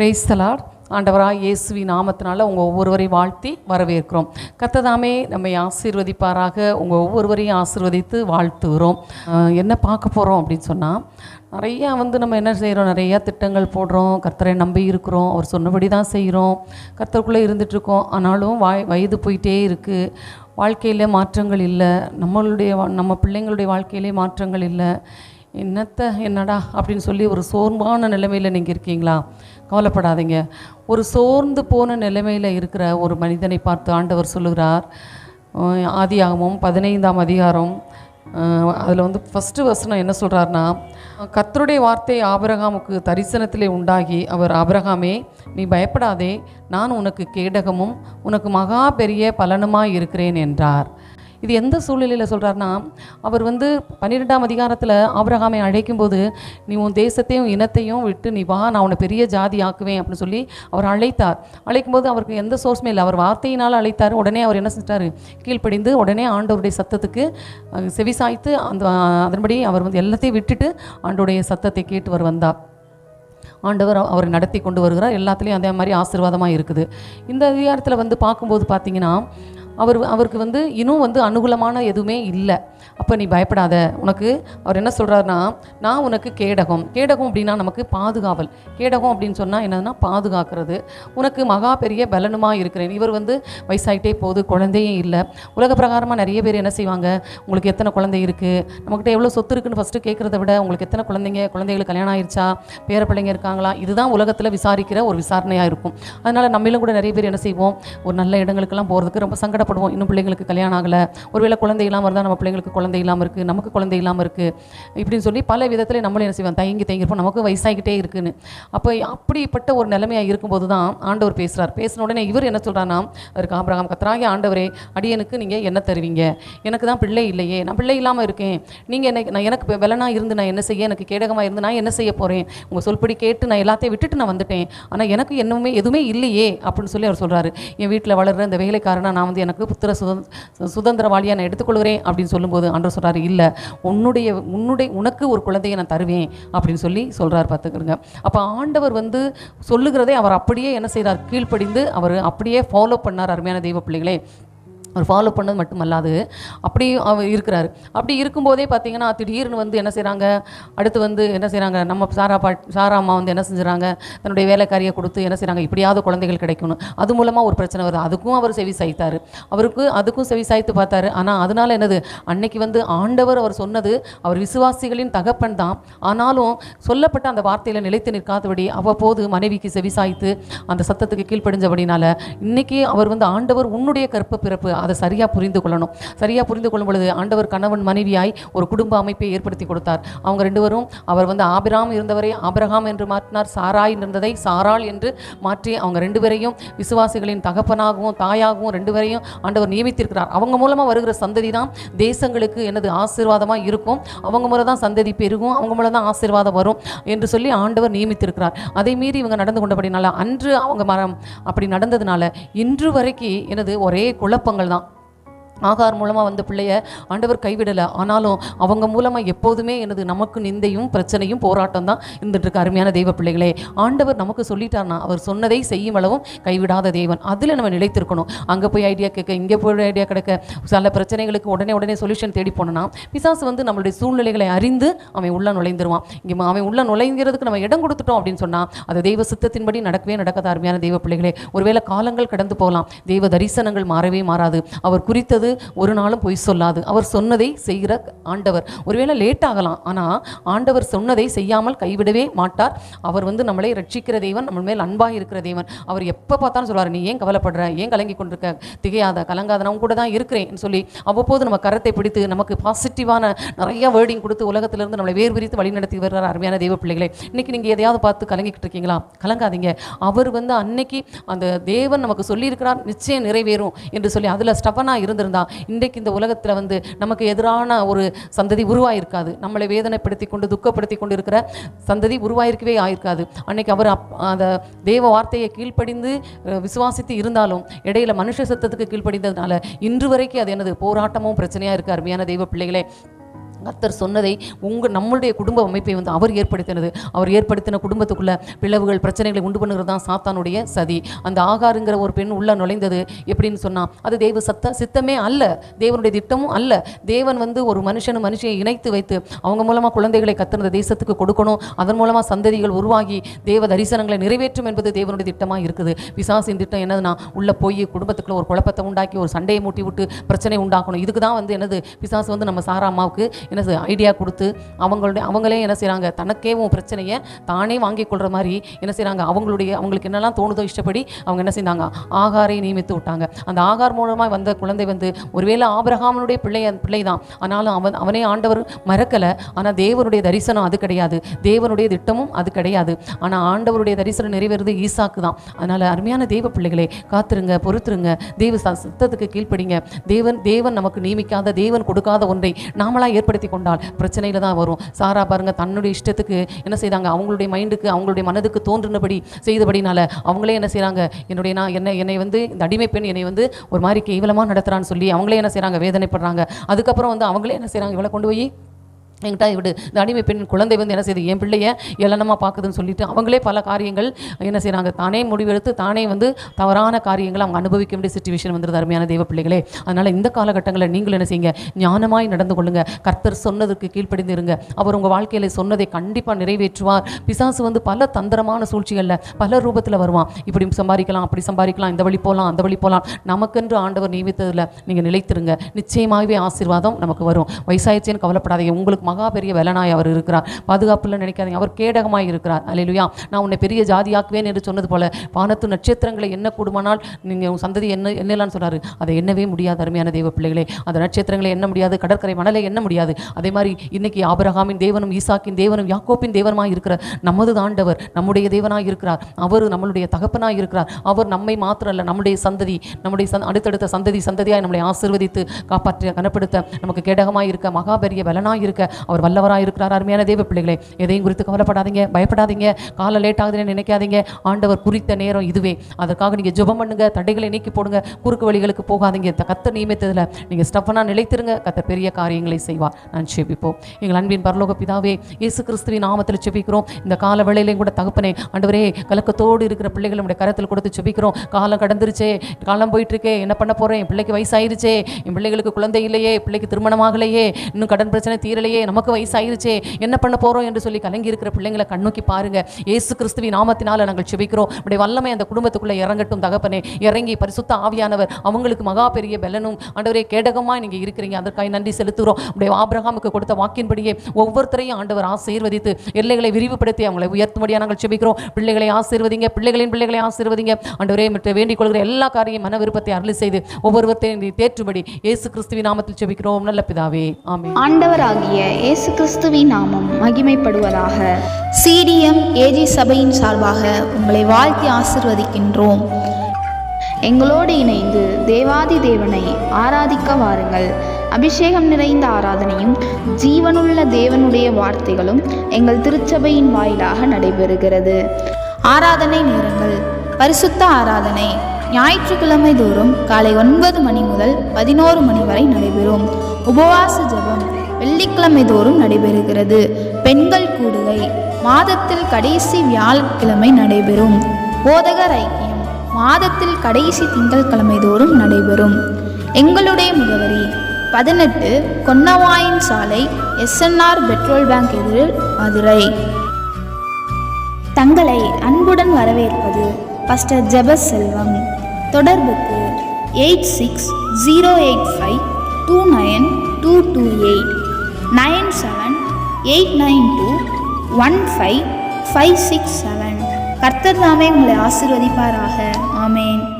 பிரேஸ்தலார் ஆண்டவராக இயேசுவி நாமத்தினால உங்கள் ஒவ்வொருவரையும் வாழ்த்தி வரவேற்கிறோம். கத்ததாமே நம்மை ஆசீர்வதிப்பாராக. உங்கள் ஒவ்வொருவரையும் ஆசீர்வதித்து வாழ்த்துகிறோம். என்ன பார்க்க போகிறோம் அப்படின்னு சொன்னால் நிறையா வந்து நம்ம என்ன செய்கிறோம் நிறையா திட்டங்கள் போடுறோம். கர்த்தரை நம்பி இருக்கிறோம். அவர் சொன்னபடி தான் செய்கிறோம் கர்த்தருக்குள்ளே இருந்துகிட்ருக்கோம் ஆனாலும் வாய் வயது போயிட்டே இருக்குது வாழ்க்கையில் மாற்றங்கள் இல்லை. நம்மளுடைய நம்ம பிள்ளைங்களுடைய வாழ்க்கையிலே மாற்றங்கள் இல்லை. என்னத்த என்னடா அப்படின்னு சொல்லி ஒரு சோர்வான நிலைமையில் நீங்கள் இருக்கீங்களா? கவலைப்படாதீங்க. ஒரு சோர்ந்து போன நிலைமையில் இருக்கிற ஒரு மனிதனை பார்த்து ஆண்டவர் சொல்லுகிறார். ஆதியாகமும் பதினைந்தாம் அதிகாரம் அதில் வந்து ஃபஸ்ட்டு வசனம் என்ன சொல்கிறாருன்னா கத்தருடைய வார்த்தை ஆபரகாமுக்கு தரிசனத்திலே உண்டாகி அவர் ஆபரகாமே நீ பயப்படாதே நான் உனக்கு கேடகமும் உனக்கு மகா பெரிய பலனுமாய் இருக்கிறேன் என்றார். இது எந்த சூழ்நிலையில் சொல்கிறாருன்னா அவர் வந்து பன்னிரெண்டாம் அதிகாரத்தில் ஆபிரகாமை அழைக்கும்போது நீ உன் தேசத்தையும் இனத்தையும் விட்டு நீ வா நான் உன்னை பெரிய ஜாதி ஆக்குவேன் அப்படின்னு சொல்லி அவர் அழைத்தார். அழைக்கும் போது அவருக்கு எந்த சோர்ஸுமே இல்லை. அவர் வார்த்தையினால் அழைத்தார். உடனே அவர் என்ன செஞ்சிட்டாரு? கீழ்ப்படிந்து உடனே ஆண்டவருடைய சத்தத்துக்கு செவி செவிசாய்த்து அந்த அதன்படி அவர் வந்து எல்லாத்தையும் விட்டுட்டு ஆண்டோடைய சத்தத்தை கேட்டு அவர் வந்தார். ஆண்டவர் அவரை நடத்தி கொண்டு வருகிறார். எல்லாத்துலேயும் அதே மாதிரி ஆசீர்வாதமாக இருக்குது. இந்த அதிகாரத்தில் வந்து பார்க்கும்போது பார்த்தீங்கன்னா அவர் அவருக்கு வந்து இன்னும் வந்து அனுகூலமான எதுவுமே இல்லை. அப்போ நீ பயப்படாத. உனக்கு அவர் என்ன சொல்கிறாருன்னா நான் உனக்கு கேடகம். கேடகம் அப்படின்னா நமக்கு பாதுகாவல். கேடகம் அப்படின்னு சொன்னால் என்னதுன்னா பாதுகாக்கிறது. உனக்கு மகா பெரிய பலனுமாக இருக்கிறேன். இவர் வந்து வயசாயிட்டே போகுது குழந்தையும் இல்லை. உலக பிரகாரமாக நிறைய பேர் என்ன செய்வாங்க? உங்களுக்கு எத்தனை குழந்தை இருக்குது நம்மக்கிட்ட எவ்வளோ சொத்து இருக்குன்னு ஃபஸ்ட்டு கேட்குறத விட உங்களுக்கு எத்தனை குழந்தைங்க? குழந்தைகளுக்கு கல்யாணம் ஆயிடுச்சா பேர பிள்ளைங்க இருக்காங்களா? இதுதான் உலகத்தில் விசாரிக்கிற ஒரு விசாரணையாக இருக்கும். அதனால் நம்மளும் கூட நிறைய பேர் என்ன செய்வோம்? ஒரு நல்ல இடங்களுக்கெல்லாம் போகிறதுக்கு ரொம்ப சங்கடப்படுவோம். இன்னும் பிள்ளைங்களுக்கு கல்யாணம் ஆகலை. ஒருவேளை குழந்தை இல்லாமல் இருந்தால் நம்ம பிள்ளைங்களுக்கு குழந்தை குழந்தை இல்லாமல் இருக்குது நமக்கு குழந்தை இல்லாமல் இருக்குது இப்படின்னு சொல்லி பல விதத்தில் நம்மளும் என்ன செய்வோம்? தயங்கி தயங்கி இருப்போம். நமக்கு வயசாகிக்கிட்டே இருக்குன்னு. அப்போ அப்படிப்பட்ட ஒரு நிலைமையாக இருக்கும்போது தான் ஆண்டவர் பேசுகிறார் பேசின உடனே இவர் என்ன சொல்கிறான்னா அவர் ஆபிரகாம் கத்தராகி ஆண்டவரே அடியனுக்கு நீங்கள் என்ன தருவீங்க? எனக்கு தான் பிள்ளை இல்லையே. நான் பிள்ளை இல்லாமல் இருக்கேன். நீங்கள் என்ன நான் எனக்கு வெலனாக இருந்து நான் என்ன செய்ய? எனக்கு கேடகமாக இருந்து நான் என்ன செய்ய போகிறேன் உங்கள் சொல்படி கேட்டு நான் எல்லாத்தையும் விட்டுட்டு நான் வந்துட்டேன். ஆனால் எனக்கு என்னவுமே எதுவுமே இல்லையே அப்படின்னு சொல்லி அவர் சொல்கிறாரு என் வீட்டில் வளர்கிற இந்த வேலைக்காரனை நான் வந்து எனக்கு புத்திர சுதந்திர சுதந்திரவாளியாக நான் எடுத்துக்கொள்கிறேன் அப்படின்னு சொல்லும்போது ஆண்டவர் சொல்கிறாரு இல்லை உன்னுடைய உன்னுடைய உனக்கு ஒரு குழந்தையை நான் தருவேன் அப்படின்னு சொல்லி சொல்கிறார் பார்த்துக்கிறங்க அப்போ ஆண்டவர் வந்து சொல்லுகிறதே அவர் அப்படியே என்ன செய்கிறார் கீழ்ப்படிந்து அவர் அப்படியே ஃபாலோ பண்ணார் அருமையான தெய்வ பிள்ளைகளே. அவர் ஃபாலோ பண்ணது மட்டுமல்லாது அப்படி அவர் இருக்கிறார். அப்படி இருக்கும்போதே பார்த்தீங்கன்னா திடீர்னு வந்து என்ன செய்கிறாங்க அடுத்து வந்து என்ன செய்கிறாங்க நம்ம சாரா பாட் சாரா அம்மா வந்து என்ன செஞ்சுறாங்க? தன்னுடைய வேலைக்காரியை கொடுத்து என்ன செய்கிறாங்க இப்படியாவது குழந்தைகள் கிடைக்கணும். அது மூலமாக ஒரு பிரச்சனை வருது. அதுக்கும் அவர் செவி சாய்த்தார். அவருக்கு அதுக்கும் செவி சாய்த்து பார்த்தாரு. ஆனால் அதனால் என்னது? அன்னைக்கு வந்து ஆண்டவர் அவர் சொன்னது அவர் விசுவாசிகளின் தகப்பன் தான். ஆனாலும் சொல்லப்பட்ட அந்த வார்த்தையில் நிலைத்து நிற்காதபடி அவ்வப்போது மனைவிக்கு செவி சாய்த்து அந்த சத்தத்துக்கு கீழ்ப்படிஞ்சபடினால இன்னைக்கு அவர் வந்து ஆண்டவர் உன்னுடைய கற்ப பிறப்பு. அதை சரியாக புரிந்து கொள்ளணும். சரியாக புரிந்து கொள்ளும் பொழுது ஆண்டவர் கணவன் மனைவியாய் ஒரு குடும்ப அமைப்பை ஏற்படுத்தி கொடுத்தார். அவங்க ரெண்டு பேரும் அவர் வந்து ஆபிராம் இருந்தவரை ஆபிரகாம் என்று மாற்றினார் சாராய் இருந்ததை சாராள் என்று மாற்றி அவங்க ரெண்டு பேரையும் விசுவாசிகளின் தகப்பனாகவும் தாயாகவும் ரெண்டு பேரையும் ஆண்டவர் நியமித்திருக்கிறார். அவங்க மூலமாக வருகிற சந்ததி தான் தேசங்களுக்கு எனது ஆசீர்வாதமாக இருக்கும். அவங்க மூலம் தான் சந்ததி பெருகும் அவங்க மூலம் தான் ஆசீர்வாதம் வரும் என்று சொல்லி ஆண்டவர் நியமித்திருக்கிறார். அதை மீறி இவங்க நடந்து கொண்டபடினால அன்று அவங்க மரம் அப்படி நடந்ததுனால இன்று வரைக்கும் எனது ஒரே குழப்பங்கள் ஆகார் மூலமாக வந்த பிள்ளைய ஆண்டவர் கைவிடலை. ஆனாலும் அவங்க மூலமாக எப்போதுமே எனது நமக்கு நிந்தையும் பிரச்சனையும் போராட்டம் தான் இருந்துட்டுருக்கு அருமையான தெய்வ பிள்ளைகளே. ஆண்டவர் நமக்கு சொல்லிட்டார்னா அவர் சொன்னதை செய்யும் அளவும் கைவிடாத தெய்வன் அதில் நம்ம நிலைத்திருக்கணும். அங்கே போய் ஐடியா கேட்க இங்கே போய் ஐடியா கிடைக்க சில பிரச்சனைகளுக்கு உடனே உடனே சொல்யூஷன் தேடி போனோன்னா பிசாசு வந்து நம்மளுடைய சூழ்நிலைகளை அறிந்து அவன் உள்ள நுழைந்துருவான். இங்கே அவன் உள்ள நுழைங்கிறதுக்கு நம்ம இடம் கொடுத்துட்டோம் அப்படின்னு சொன்னால் அது தெய்வ சித்தத்தின்படி நடக்கவே நடக்காத அருமையான தெய்வ பிள்ளைகளே. ஒருவேளை காலங்கள் கடந்து போகலாம். தெய்வ தரிசனங்கள் மாறவே மாறாது. அவர் குறித்தது ஒரு நாளும் பொய் சொல்லாது. அவர் சொன்னதை செய்கிற ஆண்டவர். ஒருவேளை லேட் ஆகலாம். ஆனால் ஆண்டவர் சொன்னதை செய்யாமல் கைவிடவே மாட்டார். அவர் வந்து நம்மளை ரட்சிக்கிற தெய்வன் நம்ம மேல் அன்பாக இருக்கிற தெய்வன் அவர் எப்போ பார்த்தாலும் சொல்வார் நீ ஏன் கவலைப்படுற? ஏன் கலங்கி கொண்டிருக்க? திகையாத கலங்காத நான் கூட தான் இருக்கிறேன். சொல்லி அவ்வப்போது நம்ம கரத்தை பிடித்து நமக்கு பாசிட்டிவான நிறைய வேர்டிங் கொடுத்து உலகத்திலிருந்து நம்மளை வேர் விரித்து வழிநடத்தி வருகிற அருமையான தெய்வ பிள்ளைகளே. இன்னைக்கு நீங்கள் எதையாவது பார்த்து கலங்கிக்கிட்டு இருக்கீங்களா? கலங்காதீங்க. அவர் வந்து அன்னைக்கு அந்த தேவன் நமக்கு சொல்லியிருக்கிறார் நிச்சயம் நிறைவேறும் என்று சொல்லி அதில் ஸ்டபனாக இருந்திருந்தா இன்றைக்கு இந்த உலகத்தில் வந்து நமக்கு எதிரான ஒரு சந்ததி உருவாயிருக்காது. நம்மளை வேதனைப்படுத்தி கொண்டு துக்கப்படுத்தி கொண்டு இருக்கிற சந்ததி உருவாயிருக்கவே ஆயிருக்காது. அன்னைக்கு அவர் அப் அந்த தேவ வார்த்தையை கீழ்ப்படிந்து விசுவாசித்து இருந்தாலும் இடையில மனுஷ சத்தத்துக்கு கீழ்ப்படிந்ததுனால இன்று வரைக்கும் அது எனது போராட்டமும் பிரச்சனையாக இருக்கு அருமையான தெய்வ பிள்ளைகளே. கர்த்தர் சொன்னதை உங்கள் நம்மளுடைய குடும்ப அமைப்பை வந்து அவர் ஏற்படுத்தினது. அவர் ஏற்படுத்தின குடும்பத்துக்குள்ள பிளவுகள் பிரச்சனைகளை உண்டு பண்ணுறது தான் சாத்தானுடைய சதி. அந்த ஆகாருங்கிற ஒரு பெண் உள்ள நுழைந்தது. எப்படின்னு சொன்னால் அது தேவ சத்த சித்தமே அல்ல. தேவனுடைய திட்டமும் அல்ல. தேவன் வந்து ஒரு மனுஷனும் மனுஷனை இணைத்து வைத்து அவங்க மூலமாக குழந்தைகளை கத்திருந்த தேசத்துக்கு கொடுக்கணும். அதன் மூலமாக சந்ததிகள் உருவாகி தேவ தரிசனங்களை நிறைவேற்றும் என்பது தேவனுடைய திட்டமாக இருக்குது. பிசாசின் திட்டம் என்னதுன்னா உள்ளே போய் குடும்பத்துக்குள்ள ஒரு குழப்பத்தை உண்டாக்கி ஒரு சண்டையை மூட்டி விட்டு பிரச்சனை உண்டாக்கணும். இதுக்கு தான் வந்து என்னது? பிசாசு வந்து நம்ம சாரா அம்மாவுக்கு என்ன செய்ய- ஐடியா கொடுத்து அவங்களுடைய அவங்களே என்ன செய்கிறாங்க தனக்கேவும் பிரச்சனையை தானே வாங்கி கொள்கிற மாதிரி என்ன செய்கிறாங்க அவங்களுடைய அவங்களுக்கு என்னெல்லாம் தோணுதோ இஷ்டப்படி அவங்க என்ன செய்தாங்க ஆகாரை நியமித்து விட்டாங்க. அந்த ஆகார் மூலமாக வந்த குழந்தை வந்து ஒருவேளை ஆபிரகாமனுடைய பிள்ளை பிள்ளை தான் ஆனாலும் அவன் அவனே ஆண்டவர் மறக்கலை. ஆனால் தேவனுடைய தரிசனம் அது கிடையாது. தேவனுடைய திட்டமும் அது கிடையாது. ஆனால் ஆண்டவருடைய தரிசனம் நிறைவேறது ஈசாக்கு தான் அதனால் அருமையான தேவ பிள்ளைகளே காத்துருங்க பொறுத்துருங்க. தேவ ச- கீழ்ப்படிங்க. தேவன் தேவன் நமக்கு நியமிக்காத தேவன் கொடுக்காத ஒன்றை நாமளாக ஏற்படுத்தி கொண்டால் பிரச்சனையில் தான் வரும். சாரா பாருங்கள் தன்னுடைய இஷ்டத்துக்கு என்ன செய்தாங்க? அவங்களுடைய மைண்டுக்கு அவங்களுடைய மனதுக்கு தோன்றினபடி செய்தபடினால அவங்களே என்ன செய்கிறாங்க என்னுடைய நான் என்ன என்னை வந்து இந்த அடிமை பெண் என்னை வந்து ஒரு மாதிரி கேவலமாக நடத்துகிறான்னு சொல்லி அவங்களே என்ன செய்கிறாங்க வேதனைப்படுறாங்க. அதுக்கப்புறம் வந்து அவங்களே என்ன செய்கிறாங்க இவளை கொண்டு போய் என்கிட்ட விடு இந்த அடிமை பெண் குழந்தை வந்து என்ன செய்யுது என் பிள்ளைய ஏளனமாக பார்க்குதுன்னு சொல்லிட்டு அவங்களே பல காரியங்கள் என்ன செய்கிறாங்க தானே முடிவெடுத்து தானே வந்து தவறான காரியங்களை அவங்க அனுபவிக்க வேண்டிய சுச்சுவேஷன் வந்துருது அருமையான தெய்வ பிள்ளைகளே. அதனால் இந்த காலகட்டங்களில் நீங்கள் என்ன செய்யுங்க? ஞானமாய் நடந்து கொள்ளுங்க. கர்த்தர் சொன்னதுக்கு கீழ்ப்படிந்து இருங்க. அவர் உங்கள் வாழ்க்கையில் சொன்னதை கண்டிப்பாக நிறைவேற்றுவார். பிசாசு வந்து பல தந்திரமான சூழ்ச்சிகளில் பல ரூபத்தில் வருவான். இப்படி சம்பாதிக்கலாம் அப்படி சம்பாதிக்கலாம் இந்த வழி போகலாம் அந்த வழி போகலாம் நமக்கென்று ஆண்டவர் நியமித்ததில் நீங்கள் நிலைத்திருங்க. நிச்சயமாகவே ஆசீர்வாதம் நமக்கு வரும். வயசாயிடுச்சேன்னு கவலைப்படாதீங்க. உங்களுக்கு மகா பெரிய வெலனாய் அவர் இருக்கிறார். பாதுகாப்புல நினைக்காதீங்க. அவர் கேடகமாய் இருக்கிறார். அலையிலுயா நான் உன்னை பெரிய ஜாதியாக்குவேன் என்று சொன்னது போல வானத்து நட்சத்திரங்களை என்ன கூடுமானால் நீங்கள் உன் சந்ததி என்ன என்னலான்னு சொன்னார். அதை என்னவே முடியாது அருமையான தெய்வ பிள்ளைகளே. அந்த நட்சத்திரங்களை என்ன முடியாது கடற்கரை மணலை என்ன முடியாது. அதே மாதிரி இன்னைக்கு ஆபரகாமின் தேவனும் ஈசாக்கின் தேவனும் யாக்கோப்பின் தேவனமாக இருக்கிற நமது ஆண்டவர் நம்முடைய தேவனாக இருக்கிறார். அவர் நம்மளுடைய தகப்பனாக இருக்கிறார். அவர் நம்மை மாத்திரம் அல்ல நம்முடைய சந்ததி நம்முடைய சந் அடுத்தடுத்த சந்ததி சந்ததியாக நம்மளை ஆசீர்வதித்து காப்பாற்ற கனப்படுத்த நமக்கு கேடகமாக இருக்க மகாபெரிய பலனாக இருக்க அவர் வல்லவராக இருக்கிறார். அருமையான தேவ பிள்ளைகளே எதையும் குறித்து கவலைப்படாதீங்க பயப்படாதீங்க. காலை லேட் ஆகுதுன்னு நினைக்காதீங்க. ஆண்டவர் குறித்த நேரம் இதுவே. அதற்காக நீங்கள் ஜெபம் பண்ணுங்க தடைகளை நீக்கி போடுங்க குறுக்கு வழிகளுக்கு போகாதீங்க. கத்த நியமித்ததில் நீங்கள் ஸ்டஃபனாக நிலைத்திருங்க கத்த பெரிய காரியங்களை செய்வார். நான் செபிப்போம் எங்கள் அன்பின் பரலோக பிதாவே இயேசு கிறிஸ்துவின் நாமத்தில் செபிக்கிறோம் இந்த கால வேளையிலையும் கூட தகப்பனே ஆண்டவரே கலக்கத்தோடு இருக்கிற பிள்ளைகள் நம்முடைய கரத்தில் கொடுத்து செபிக்கிறோம் காலம் கடந்துருச்சே காலம் போயிட்டுருக்கே என்ன பண்ண போகிறேன் என் பிள்ளைக்கு வயசாயிருச்சே என் பிள்ளைகளுக்கு குழந்தை இல்லையே பிள்ளைக்கு திருமணமாகலையே இன்னும் கடன் பிரச்சனை தீரலையே நமக்கு வயசாயிருச்சே என்ன பண்ண போறோம் என்று சொல்லி கலங்கி இருக்கிற பிள்ளைங்களை கண்ணோக்கி பாருங்க. ஏசு கிறிஸ்துவி நாமத்தினால நாங்கள் செபிக்கிறோம். உடைய வல்லமை அந்த குடும்பத்துக்குள்ளே இறங்கட்டும் தகப்பனே. இறங்கி பரிசுத்த ஆவியானவர் அவங்களுக்கு மகா பெரிய பலனும். ஆண்டவரே கேடகமாக நீங்க இருக்கிறீங்க. அதற்காக நன்றி செலுத்துகிறோம். உடைய ஆபிரகாமுக்கு கொடுத்த வாக்கின்படியே ஒவ்வொருத்தரையும் ஆண்டவர் ஆசீர்வதித்து எல்லைகளை விரிவுபடுத்தி அவங்களை உயர்த்தும்படியாக நாங்கள் செபிக்கிறோம். பிள்ளைகளை ஆசீர்வதிங்க பிள்ளைகளின் பிள்ளைகளை ஆசீர்வதிங்க. ஆண்டவரே மற்ற வேண்டிக் கொள்கிற எல்லா காரியம் மன விருப்பத்தை அருள் செய்து ஒவ்வொருவர்த்தையும் நீ தேற்றும்படி இயேசு கிறிஸ்துவின் நாமத்தில் செபிக்கிறோம். நல்ல பிதாவே ஆமே ஆண்டவராகிய இயேசு கிறிஸ்துவின் நாமம் மகிமைப்படுவதாக. சிடிஎம் ஏஜி சபையின் சார்பாக உங்களை வாழ்த்தி ஆசிர்வதிக்கின்றோம். எங்களோடு இணைந்து தேவாதி தேவனை ஆராதிக்க வாருங்கள். அபிஷேகம் நிறைந்த ஆராதனையும் ஜீவனுள்ள தேவனுடைய வார்த்தைகளும் எங்கள் திருச்சபையின் வாயிலாக நடைபெறுகிறது. ஆராதனை நேரங்கள். பரிசுத்த ஆராதனை. ஞாயிற்றுக்கிழமை தோறும் காலை ஒன்பது மணி முதல் பதினோரு மணி வரை நடைபெறும். உபவாச ஜெபம். வெள்ளிக்கிழமை தோறும் நடைபெறுகிறது. பெண்கள் கூடுகை. மாதத்தில் கடைசி வியாழக்கிழமை நடைபெறும். போதகர் ஐக்கியம். மாதத்தில் கடைசி திங்கட்கிழமை தோறும் நடைபெறும். எங்களுடைய முகவரி பதினெட்டு கொன்னவாயின் சாலை எஸ்என்ஆர் பெட்ரோல் பேங்க் எதிரில் மதுரை. தங்களை அன்புடன் வரவேற்பது பஸ்டர் ஜெபஸ் செல்வம் தொடர்புக்கு eight six zero eight five two nine two two eight. Nine seven eight nine two one five five six seven. கர்த்தர் தாமே உங்களை ஆசிர்வதிப்பாராக. ஆமேன்.